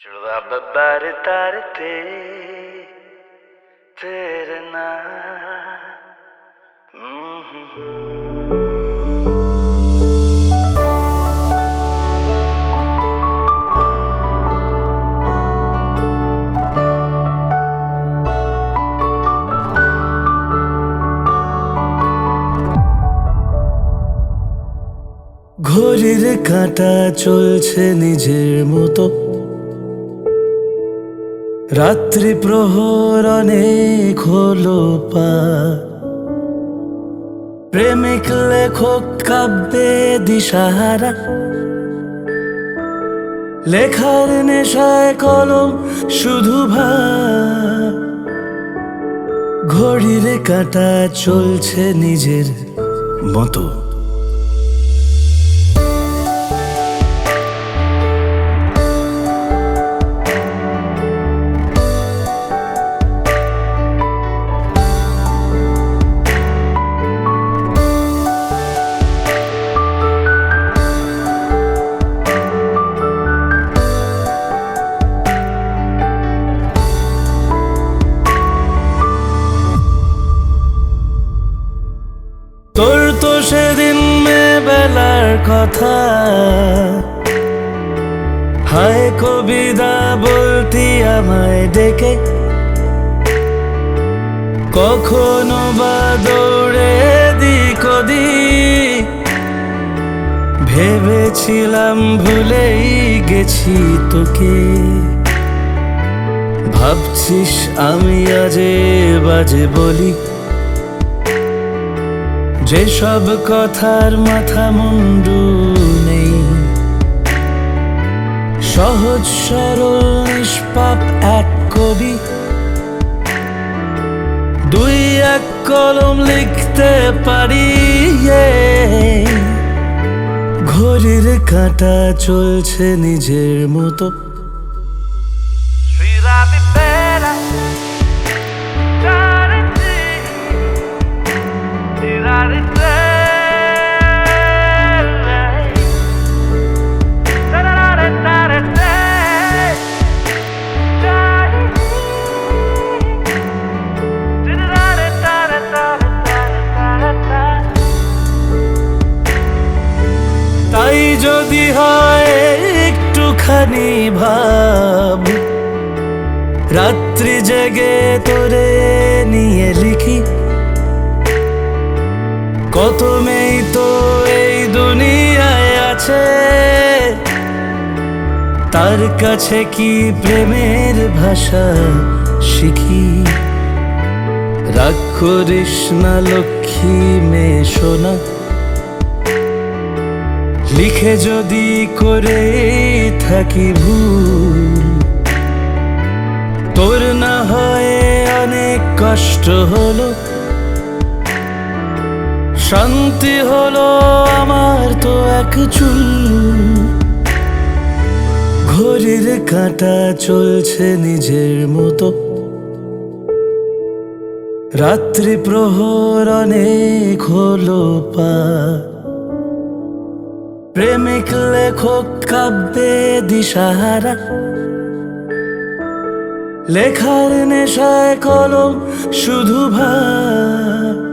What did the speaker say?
Şurada tarite तेरे ना ঘড়ির কাঁটা চলছে নিজের মতো রাত্রি প্রহর অনেক হলো পা। প্রেমিক লেখক কাব্যে দিশাহারা। লেখার নেশায় কলম শুধু ভা ঘড়ির কাঁটা চলছে নিজের মতো। কথা। হায় কবিতা বলতি আমায় ডেকে। কখনো বা দৌড়ে দিক ওদিক। ভেবেছিলাম ভুলেই গেছি তোকে। ভাবছিস আমি আজে বাজে বলি। যেসব কথার মাথা মুন্ডু নেই, সহজ, সরল, নিষ্পাপ এক কবি, দুই এক কলম লিখতে পারি। ঘড়ির কাঁটা চলছে নিজের মতো Should I যদি হয় একটুখানি ভাব, রাত্রি জেগে তোরে নিয়ে লিখি। কত মেয়ে তো এই দুনিয়ায় আছে, তার কাছে কি প্রেমের ভাষা শিখি? রাগ করিস না লক্ষ্মী মেয়ে সোনা লিখে যদি করে থাকি ভুল, তোর না হয় অনেক কষ্ট হলো। শান্তি হলো আমার তো এক চুল। ঘড়ির কাঁটা চলছে নিজের মতো। রাত্রি প্রহর অনেক হলো পা প্রেমিক লেখক কাব্যে দিশাহারা। লেখার নেশায় কলম শুধু ভাব